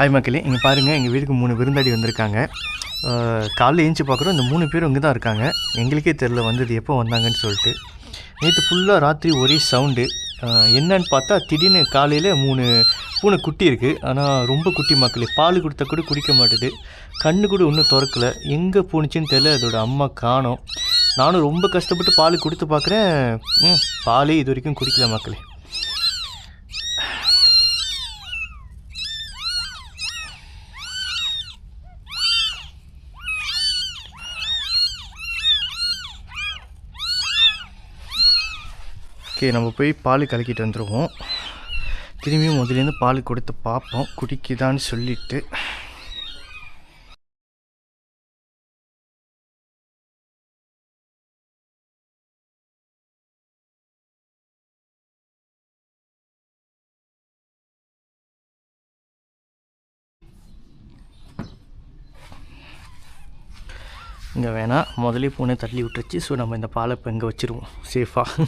Hi மக்களே. இங்கே பாருங்கள் எங்கள் வீட்டுக்கு மூணு விருந்தாடி வந்திருக்காங்க. காலையில் காலைல ஏஞ்சி பார்க்குறோம் இந்த மூணு பேரும் இங்கே தான் இருக்காங்க. எங்களுக்கே தெரில வந்தது எப்போ வந்தாங்கன்னு சொல்லிட்டு. நேற்று ஃபுல்லாக ராத்திரி ஒரே சவுண்டு என்னன்னு பார்த்தா திடீர்னு காலையில் மூணு பூனை குட்டி இருக்குது ஆனால் ரொம்ப குட்டி மக்களே. பால் கொடுத்தா கூட குடிக்க மாட்டுது. கண்ணு கூட இன்னும் திறக்கல. எங்கே போணுச்சுன்னு தெரியல. அதோட அம்மா காணும். நானும் ரொம்ப கஷ்டப்பட்டு பால் கொடுத்து பார்க்குறேன் ம் பாலே இது வரைக்கும் குடிக்கல மக்களே. ஓகே நம்ம போய் பால் கலக்கிட்டு வந்துடுவோம் திரும்பியும் முதலேருந்து பால் கொடுத்து பார்ப்போம். குடிக்குதான்னு சொல்லிட்டு. இங்கே வேணாம் முதலே பூனை தள்ளி விட்டுருச்சு. ஸோ நம்ம இந்த பாலை இப்போ இங்கே வச்சுருவோம். சேஃபாக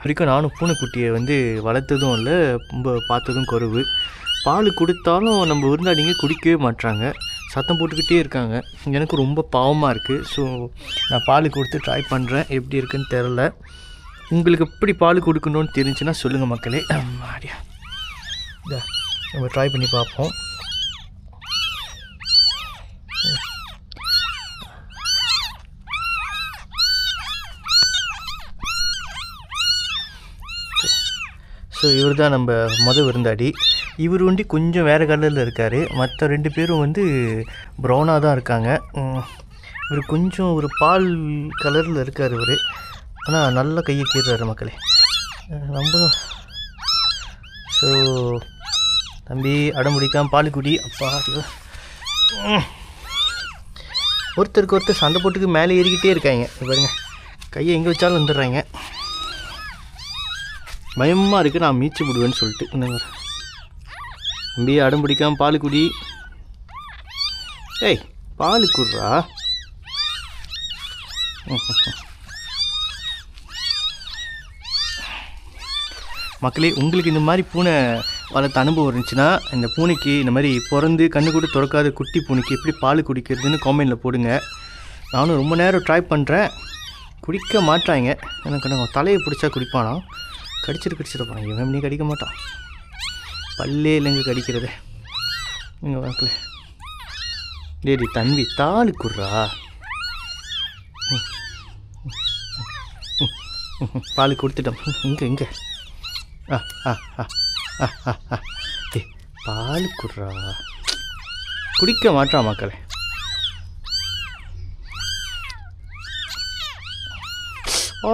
வரைக்கும் நானும் பூனைக்குட்டியை வந்து வளர்த்ததும் இல்லை ரொம்ப பார்த்ததும் குறவு. பால் கொடுத்தாலும் நம்ம விருந்தாடிங்க குடிக்கவே மாட்றாங்க. சத்தம் போட்டுக்கிட்டே இருக்காங்க. எனக்கு ரொம்ப பாவமாக இருக்குது ஸோ நான் பால் கொடுத்து ட்ரை பண்ணுறேன் எப்படி இருக்குன்னு தெரில உங்களுக்கு எப்படி பால் கொடுக்கணும்னு தெரிஞ்சுன்னா சொல்லுங்கள் மக்களே. அப்படியா நம்ம ட்ரை பண்ணி பார்ப்போம். ஸோ இவர் தான் நம்ம மொத விருந்தாடி. இவர் வந்து கொஞ்சம் வேறு கலரில் இருக்கார். மற்ற ரெண்டு பேரும் வந்து ப்ரௌனாக தான் இருக்காங்க. இவர் கொஞ்சம் ஒரு பால் கலரில் இருக்கார் இவர். ஆனால் நல்லா கையை கீறாரு மக்களே. ரொம்ப ஸோ தம்பி அடம் பிடிக்காம பால் குடி. அப்பா ஒருத்தருக்கு ஒருத்தர் சண்டை போட்டுக்கு மேலே ஏறிக்கிட்டே இருக்காங்க. இங்க பாருங்க. கையை எங்கே வச்சாலும் வந்துடுறாங்க. பயமாக இருக்குது நான் மீச்சு விடுவேன்னு சொல்லிட்டு. இன்னும் தம்பி அடம் பிடிக்காம பால் குடி. ஏய் பால் குடுறா. மக்களே உங்களுக்கு இந்த மாதிரி பூனை வளர்த்த அனுபவம் இருந்துச்சுன்னா இந்த பூனைக்கு இந்த மாதிரி பிறந்து கண்ணு கூட திறக்காத குட்டி பூனைக்கு எப்படி பால் குடிக்கிறதுன்னு காமெண்டில் போடுங்க. நானும் ரொம்ப நேரம் ட்ரை பண்ணுறேன் குடிக்க மாட்டாங்க எனக்கு தலையை பிடிச்சா குடிப்பானா? கடிச்சிட்டு கடிச்சிட போகிறான் இவன் இப்படி கடிக்க மாட்டான் பல்லே இல்லைங்க கடிக்கிறது. இங்கே வாக்கல டேடி தம்பி தாலி குடுறா. ம். ம். பால் கொடுத்துட்டோம். இங்கே இங்கே. ஆ ஆ ஆ ஆ ஆ ஆ. டேய் பால் குடுறா. குடிக்க மாட்டான் மக்களே. ஓ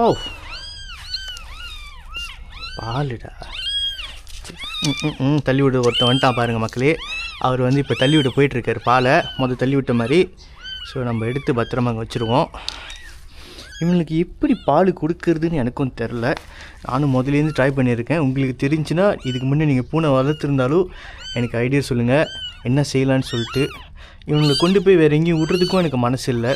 பாலுடா. ம், தள்ளி விட ஒருத்தன் வந்துட்டான் பாருங்கள் மக்களே. அவர் வந்து இப்போ தள்ளி விட போயிட்டுருக்காரு பாலை. மொதல் தள்ளி விட்ட மாதிரி. ஸோ நம்ம எடுத்து பத்திரமா அங்கே வச்சுருவோம். இவங்களுக்கு எப்படி பால் கொடுக்கறதுன்னு எனக்கும் தெரில நானும் முதலேருந்து ட்ரை பண்ணியிருக்கேன். உங்களுக்கு தெரிஞ்சுன்னா இதுக்கு முன்னே நீங்கள் பூனை வளர்த்துருந்தாலும் எனக்கு ஐடியா சொல்லுங்கள் என்ன செய்யலான்னு சொல்லிட்டு. இவங்களை கொண்டு போய் வேறு எங்கேயும் விட்றதுக்கும் எனக்கு மனசு இல்லை.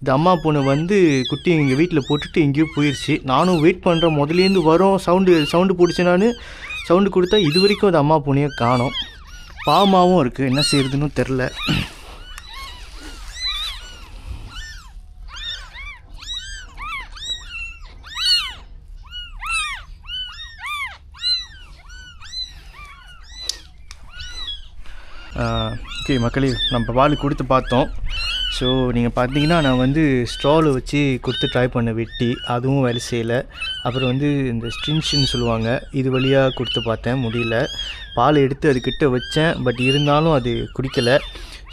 இந்த அம்மா பொண்ணு வந்து குட்டி எங்கள் வீட்டில் போட்டுட்டு எங்கேயோ போயிடுச்சு நானும் வெயிட் பண்ணுறேன் முதலேருந்து வரும். சவுண்டு சவுண்டு பிடிச்சி நான் சவுண்டு கொடுத்தா இது வரைக்கும் அந்த அம்மா பூனையை காணும். பாவமாகவும் இருக்குது என்ன செய்யறதுன்னு தெரில ஓகே மக்களே நம்ம பால் கொடுத்து பார்த்தோம். ஸோ நீங்கள் பார்த்தீங்கன்னா நான் வந்து ஸ்ட்ராவில் வச்சு கொடுத்து ட்ரை பண்ண வெட்டி அதுவும் வேலை செய்யலை. அப்புறம் வந்து இந்த ஸ்ட்ரின்ஷின்னு சொல்லுவாங்க இது வழியாக கொடுத்து பார்த்தேன் முடியல. பால் எடுத்து அதுக்கிட்ட வச்சேன் பட் இருந்தாலும் அது குடிக்கலை.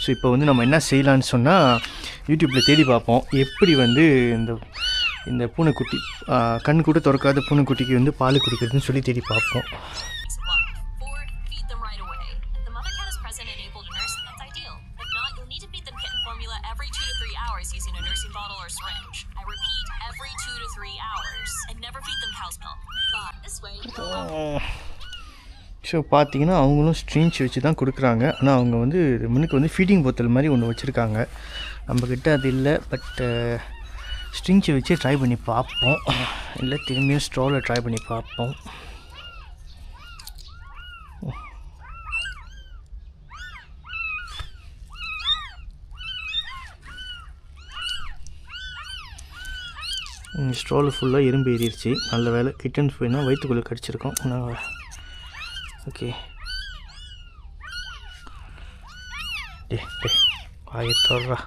ஸோ இப்போ வந்து நம்ம என்ன செய்யலான்னு சொன்னால் யூடியூப்பில் தேடி பார்ப்போம். எப்படி வந்து இந்த இந்த பூனைக்குட்டி கண் கூட திறக்காத பூனைக்குட்டிக்கு வந்து பால் குடிக்கிறதுன்னு சொல்லி தேடி பார்ப்போம். ஸோ பார்த்தீங்கன்னா அவங்களும் ஸ்ட்ரிங்ஸ் வச்சு தான் கொடுக்குறாங்க. ஆனால் அவங்க வந்து முன்னுக்கு வந்து ஃபீடிங் போத்தல் மாதிரி ஒன்று வச்சுருக்காங்க. நம்மக்கிட்ட அது இல்லை பட்டு ஸ்ட்ரிங்ஸை வச்சு ட்ரை பண்ணி பார்ப்போம். இல்லை திரும்பியும் ஸ்ட்ராவில் ட்ரை பண்ணி பார்ப்போம். ஸ்ட்ரால் ஃபுல்லாக எறும்பு ஏறிடுச்சு நல்ல வேலை கிட்டன்ஸ் போயின்னா வயிற்றுக்குள்ளே கடிச்சிருக்கோம். நாங்கள் ஓகே டே டே வாயை தொடரா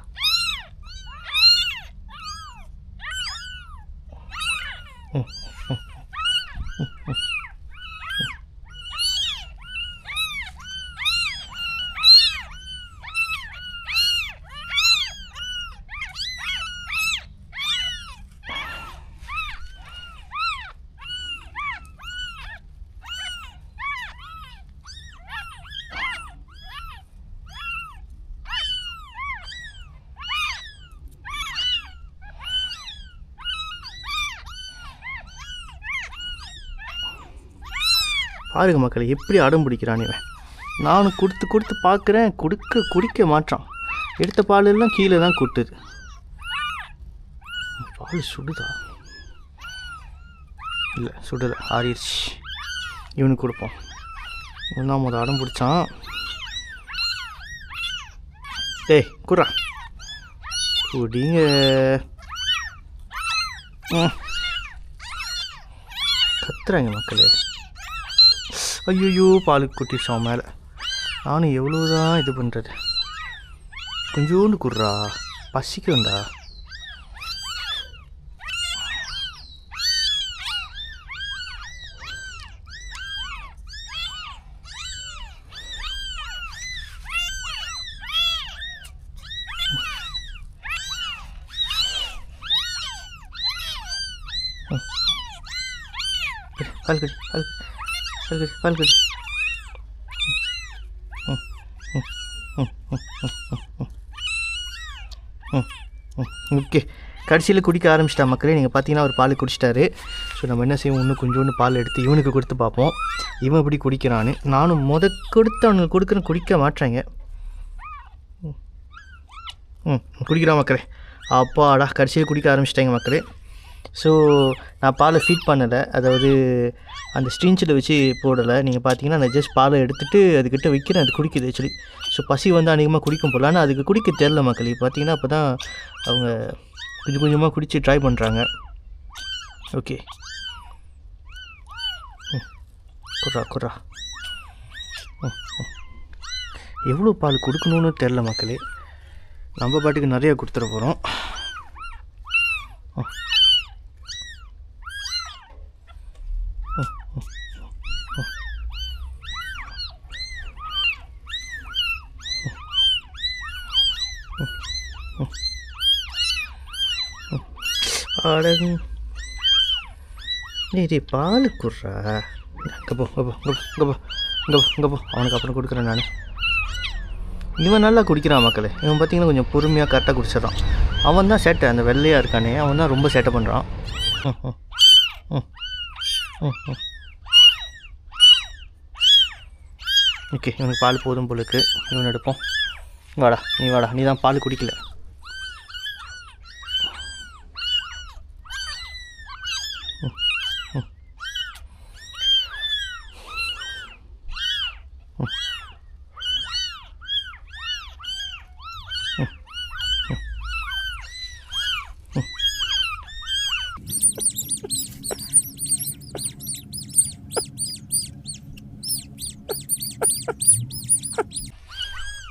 பாருங்க மக்களை எப்படி அடம் பிடிக்கிறான் இவன். நானும் கொடுத்து கொடுத்து பார்க்குறேன் கொடுக்க குடிக்க மாட்டான். எடுத்த பால் எல்லாம் கீழே தான் கொட்டுது. பால் சுடுதா? இல்லை சுடலை ஆறிடுச்சு. இவனுக்கு கொடுப்போம். இவன் தான் முதல் அடம் பிடிச்சான். டேய் குடுறா. குடிங்க. கத்துறாங்க மக்களே. ஐயோ பாலுக்கு குட்டிச்சோம் மேலே. நானும் எவ்வளோதான் இது பண்ணுறது கொஞ்சோண்டு குடுறா. பசிக்கும்டா பால் கடி பால் பால் கடி. ஓகே. கடைசியில் குடிக்க ஆரம்பிச்சிட்டா மக்களே நீங்கள் பார்த்தீங்கன்னா அவர் பால் குடிச்சிட்டாரு. ஸோ நம்ம என்ன செய்வோம்? இன்னும் கொஞ்சோண்டு பால் எடுத்து இவனுக்கு கொடுத்து பார்ப்போம். இவன் எப்படி குடிக்கிறான்னு. நானும் முத கொடுத்து அவனுக்கு கொடுக்குறேன் குடிக்க மாட்டேங்க ம் குடிக்கிறான் மக்களே. அப்பாடா கடைசியில் குடிக்க ஆரம்பிச்சிட்டாங்க மக்களே. ஸோ நான் பாலை ஃபீட் பண்ணலை. அதாவது அந்த ஸ்ட்ரீஞ்சில் வச்சு போடலை. நீங்கள் பார்த்தீங்கன்னா நான் ஜஸ்ட் பாலை எடுத்துகிட்டு அதுக்கிட்ட வைக்கிறேன். அது குடிக்குது ஆக்சுவலி ஸோ பசி வந்து அதிகமாக குடிக்கும் போல. ஆனால் அதுக்கு குடிக்க தெரில மக்கள். இப்போ பார்த்தீங்கன்னா அப்போ தான் அவங்க கொஞ்சம் கொஞ்சமாக குடித்து ட்ரை பண்ணுறாங்க ஓகே குர்ரா குர்ரா ம், ம். எவ்வளோ பால் கொடுக்கணும்னு தெரில மக்களே. நம்ம பாட்டுக்கு நிறைய கொடுத்துட போகிறோம் அடங்கு டேய் பால் குடுறா. இங்கே போ இங்கே போ இங்கே போ இங்கே போ இங்கே போ அவனுக்கு அப்புறம் கொடுக்குறேன் நான். இவன் நல்லா குடிக்கிறான் மக்களே. இவன் பார்த்தீங்கன்னா கொஞ்சம் பொறுமையாக கரெக்டாக குடிச்சிடறான். அவன் தான் சேட்டை அந்த வெள்ளையாக இருக்கானே அவன் தான் ரொம்ப சேட்டை பண்ணுறான் ம் ம் ம் ம் ம் ஓகே இவனுக்கு பால் போதும் போலுக்கு இவன் எடுப்போம். வாடா நீ வாடா. நீ தான் பால் குடிக்கல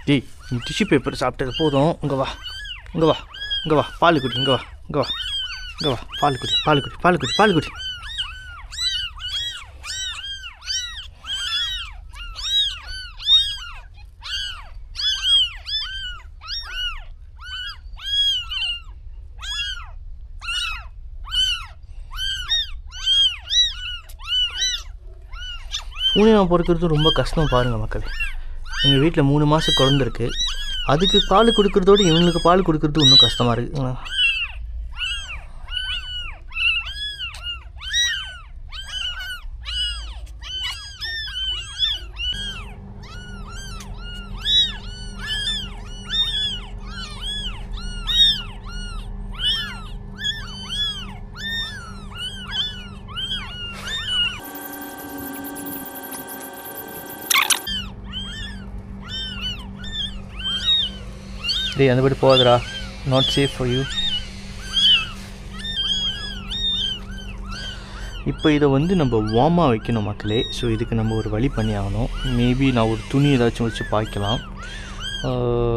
டேய் நீ டிஷ்யூ பேப்பர் சாப்பிட்டது போதும். இங்கே வா. இங்கே வா. இங்கே வா. பால் குடி. இங்கே வா. இங்கே வா. இங்கே வா. பால் குடி. பால் குடி. பால் குடி. பால் குடி. பூனையாக பொறுக்கிறது ரொம்ப கஷ்டம் பாருங்கள் மக்களே. எங்கள் வீட்டில் மூணு மாதம் குழந்திருக்கு அதுக்கு பால் கொடுக்குறதோட இவங்களுக்கு பால் கொடுக்குறது இன்னும் கஷ்டமாக இருக்குது டேய் அந்த படி போகாதடா. நாட் சேஃப் ஃபார் யூ இப்போ இதை வந்து நம்ம வார்மாக வைக்கணும் மக்களே. ஸோ இதுக்கு நம்ம ஒரு வழி பண்ணி ஆகணும். மேபி நான் ஒரு துணி ஏதாச்சும் வச்சு பாய்க்கலாம்.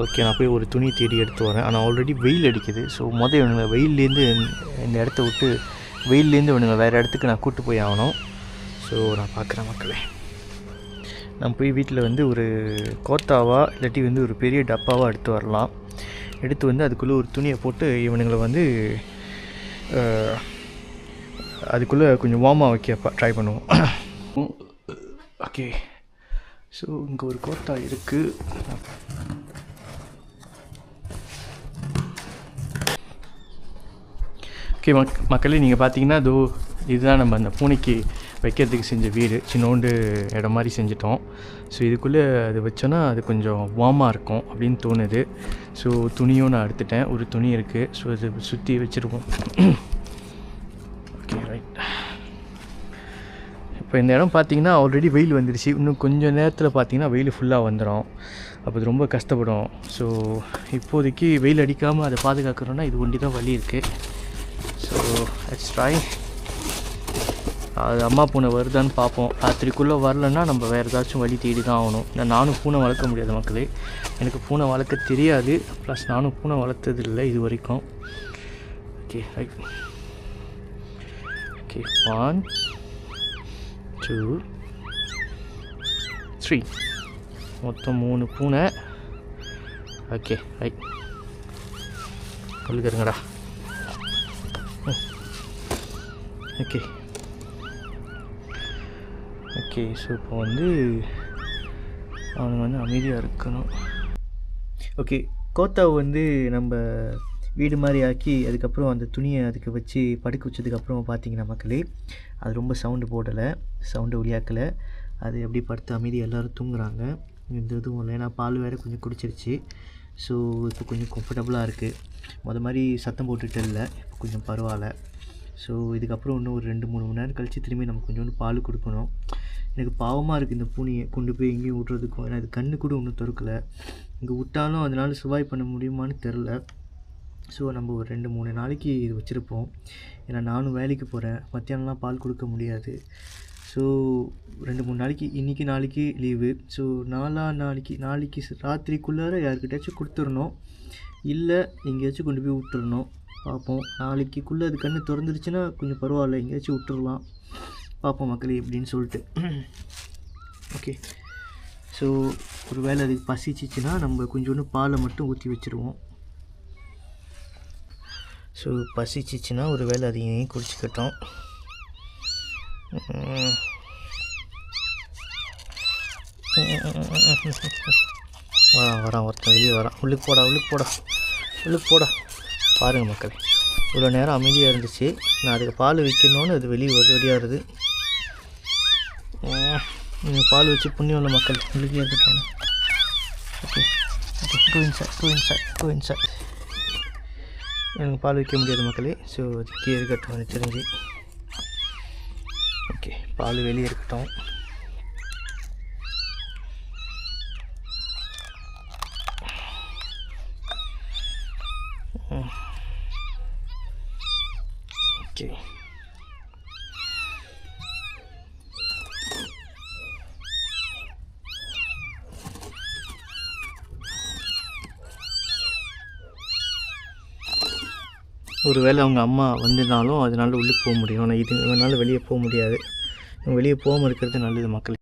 ஓகே நான் போய் ஒரு துணி தேடி எடுத்து வரேன். ஆனால் ஆல்ரெடி வெயில் அடிக்குது. ஸோ மொதல் இவனுங்க வெயில்லேருந்து இந்த இடத்த விட்டு வெயில்லேருந்து இவனுங்க வேறு இடத்துக்கு நான் கூட்டு போய் ஆகணும். ஸோ நான் பார்க்குறேன் மக்களே. நான் போய் வீட்டில் வந்து ஒரு கோத்தாவாக இல்லாட்டி வந்து ஒரு பெரிய டப்பாவாக எடுத்து வரலாம். எடுத்து வந்து அதுக்குள்ளே ஒரு துணியை போட்டு இவனுங்களை வந்து அதுக்குள்ளே கொஞ்சம் வார்மாக வைக்க ட்ரை பண்ணுவோம். ஓகே ஸோ இங்கே ஒரு கோட்டா இருக்குது ஓகே மக் மக்களே நீங்கள் பார்த்தீங்கன்னா இதோ இதுதான் நம்ம அந்த பூனைக்கு வைக்கிறதுக்கு செஞ்ச வீடு. சின்னோண்டு இடம் மாதிரி செஞ்சிட்டோம். ஸோ இதுக்குள்ளே அது வச்சோன்னா அது கொஞ்சம் வார்மாக இருக்கும் அப்படின்னு தோணுது. ஸோ துணியும் நான் எடுத்துட்டேன். ஒரு துணி இருக்குது ஸோ இது சுற்றி வச்சுருக்கோம் ஓகே ரைட் இப்போ இந்த இடம் பார்த்தீங்கன்னா ஆல்ரெடி வெயில் வந்துடுச்சு. இன்னும் கொஞ்சம் நேரத்தில் பார்த்தீங்கன்னா வெயில் ஃபுல்லாக வந்துடும் அப்போ இது ரொம்ப கஷ்டப்படும். ஸோ இப்போதைக்கு வெயில் அடிக்காமல் அதை பாதுகாக்கிறோன்னா இது ஒண்டி தான் வழி இருக்குது ஸோ லெட்ஸ் ட்ரை அது அம்மா பூனை வருதான்னு பார்ப்போம். ராத்திரிக்குள்ளே வரலன்னா நம்ம வேறு ஏதாச்சும் வழி தேடி தான் ஆகணும். ஏன்னா நானும் பூனை வளர்க்க முடியாது மக்களே. எனக்கு பூனை வளர்க்க தெரியாது. ப்ளஸ் நானும் பூனை வளர்த்தது இல்லை இது வரைக்கும் okay right okay one two three மொத்தம் மூணு பூனை. ஓகே ரைட் கொள்ளுக்கிறங்கடா ஓகே ஓகே ஸோ இப்போ வந்து அவனுங்க வந்து அமைதியாக இருக்கணும். ஓகே கோத்தாவை வந்து நம்ம வீடு மாதிரி ஆக்கி அதுக்கப்புறம் அந்த துணியை அதுக்கு வச்சு படுக்க வச்சதுக்கப்புறம் பார்த்தீங்கன்னா மக்களே அது ரொம்ப சவுண்டு போடலை சவுண்டு ஒளியாக்கலை. அது எப்படி படுத்து அமைதி எல்லோரும் தூங்குறாங்க. இந்த இதுவும் இல்லை ஏன்னா பால் வேறு கொஞ்சம் குடிச்சிருச்சு. ஸோ இப்போ கொஞ்சம் கம்ஃபர்டபுளாக இருக்குது மொதல் மாதிரி சத்தம் போட்டுட்டு இல்லை இப்போ கொஞ்சம் பரவாயில்ல. ஸோ இதுக்கப்புறம் இன்னும் ஒரு ரெண்டு மூணு மணி நேரம் கழித்து திரும்பி நம்ம கொஞ்சோண்டு பால் கொடுக்கணும். எனக்கு பாவமாக இருக்குது இந்த பூனையை கொண்டு போய் எங்கேயும் விட்றதுக்கும். ஏன்னா அது கண்ணு கூட ஒன்றும் திறக்கல. இங்கே விட்டாலும் அதனால் சுவாய் பண்ண முடியுமான்னு தெரில ஸோ நம்ம ஒரு ரெண்டு மூணு நாளைக்கு இது வச்சுருப்போம். ஏன்னா நானும் வேலைக்கு போகிறேன் மத்தியானம்லாம் பால் கொடுக்க முடியாது. ஸோ ரெண்டு மூணு நாளைக்கு இன்றைக்கி நாளைக்கு லீவு ஸோ நாலா நாளைக்கு நாளைக்கு ராத்திரிக்குள்ளார யாருக்கிட்டாச்சும் கொடுத்துடணும். இல்லை எங்கேயாச்சும் கொண்டு போய் விட்டுறணும். பார்ப்போம். நாளைக்குள்ளே அது கண்ணு திறந்துருச்சுன்னா கொஞ்சம் பரவாயில்ல. எங்கேயாச்சும் விட்டுறலாம். பார்ப்போம் மக்களே எப்படின்னு சொல்லிட்டு. ஓகே ஸோ ஒரு வேளை அதுக்கு பசிச்சிச்சுன்னா நம்ம கொஞ்சோண்டு பாலை மட்டும் ஊற்றி வச்சுருவோம். ஸோ பசிச்சிச்சுன்னா ஒரு வேளை அதையும் குடிச்சிக்கிட்டோம். உம். வரான் வரான் ஒருத்தன் வெளியே வரான். உள்ளுக்கு போடா உள்ளுக்கு போடா உள்ளுக்கு போடா. பாருங்கள் மக்கள் இவ்வளோ நேரம் அமைதியாக இருந்துச்சு. நான் அதுக்கு பால் வைக்கணும்னு அது வெளியே வந்து வெளியாடுது நீங்கள் பால் வச்சு புண்ணியம் உள்ள மக்கள் உங்களுக்கு இருக்கட்டும் okay okay go inside go inside go inside எனக்கு பால் வைக்க முடியாது மக்களே ஸோ அதுக்கே இருக்கட்டும் எனக்கு தெரிஞ்சு. ஓகே பால் வெளியே இருக்கட்டும். ஓகே. ஒரு ஒருவேளை அவங்க அம்மா வந்திருந்தாலும் அதனால உள்ளுக்கு போக முடியும். ஆனால் இது இவனால வெளியே போக முடியாது. வெளியே போகாமல் இருக்கிறது நல்லது மக்கள்.